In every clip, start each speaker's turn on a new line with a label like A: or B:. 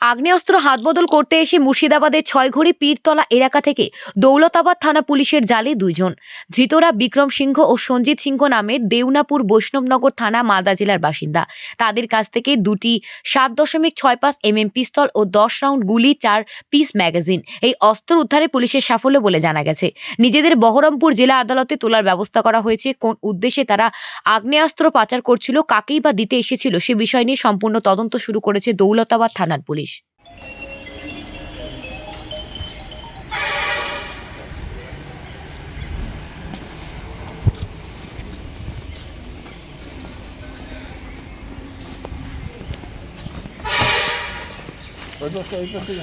A: আগ্নেয়াস্ত্র হাতবদল করতে এসে মুর্শিদাবাদের ছয়ঘড়ি পীরতলা এলাকা থেকে দৌলতাবাদ থানা পুলিশের জালে দুইজন। ধৃতরা বিক্রম সিংহ ও সঞ্জিত সিংহ নামের দেউনাপুর বৈষ্ণবনগর থানা মালদা জেলার বাসিন্দা। তাদের কাছ থেকে দুটি সাত দশমিক ছয় পাঁচ এমএম পিস্তল ও দশ রাউন্ড গুলি, চার পিস ম্যাগাজিন এই অস্ত্র উদ্ধারে পুলিশের সাফল্য বলে জানা গেছে। নিজেদের বহরমপুর জেলা আদালতে তোলার ব্যবস্থা করা হয়েছে। কোন উদ্দেশ্যে তারা আগ্নেয়াস্ত্র পাচার করছিল, কাকেই বা দিতে এসেছিল, সে বিষয় নিয়ে সম্পূর্ণ তদন্ত শুরু করেছে দৌলতাবাদ থানার police. тысяч. Пойду, пойду.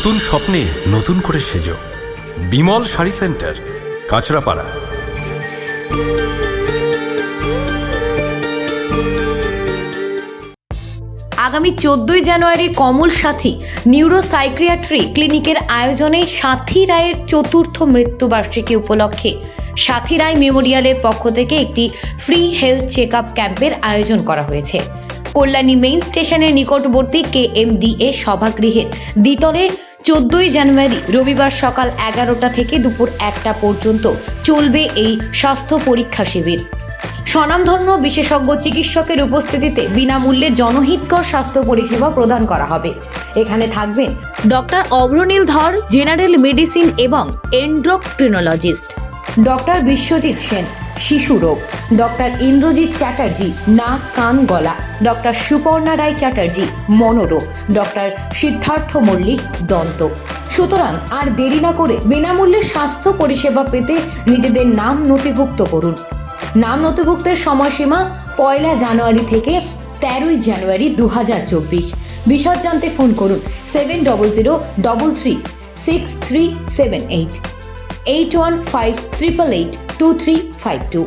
B: নতুন স্বপ্নে নতুন করে সেজো। বিমল শাড়ি সেন্টার, কাঁচরাপাড়া।
A: আগামী চোদ্দই জানুয়ারি কমল সাথী নিউরোসাইক্রিয়াট্রি ক্লিনিকের আয়োজনে সাথী রায়ের চতুর্থ মৃত্যুবার্ষিকী উপলক্ষে সাথী রায় মেমোরিয়ালের পক্ষ থেকে একটি ফ্রি হেলথ চেক আপ ক্যাম্পের আয়োজন করা হয়েছে। কল্যাণী মেইন স্টেশনের নিকটবর্তী কে এম ডি এ সভাগৃহে দ্বিতলে চোদ্দই জানুয়ারি রবিবার সকাল এগারোটা থেকে দুপুর একটা পর্যন্ত চলবে এই স্বাস্থ্য পরীক্ষা শিবির। স্বনামধন্য বিশেষজ্ঞ চিকিৎসকের উপস্থিতিতে বিনামূল্যে জনহিতকর স্বাস্থ্য পরিষেবা প্রদান করা হবে। এখানে থাকবেন ডক্টর অভ্রনীল ধর, জেনারেল মেডিসিন এবং এন্ড্রোক্রিনোলজিস্ট ডক্টর বিশ্বজিৎ সেন শিশু রোগ। ডক্টর ইন্দ্রজিৎ চ্যাটার্জি, নাক, কান, গলা। ডক্টর সুপর্ণা রায় চ্যাটার্জি, মনোরোগ। ডক্টর সিদ্ধার্থ মল্লিক, দন্ত। সুতরাং আর দেরি না করে বিনামূল্যে স্বাস্থ্য পরিষেবা পেতে নিজেদের নাম নথিভুক্ত করুন। নাম নথিভুক্তের সময়সীমা পয়লা জানুয়ারি থেকে তেরোই জানুয়ারি দু হাজার চব্বিশ। বিশদ জানতে ফোন করুন seven double zero double three six three seven eight eight one five triple eight two three five two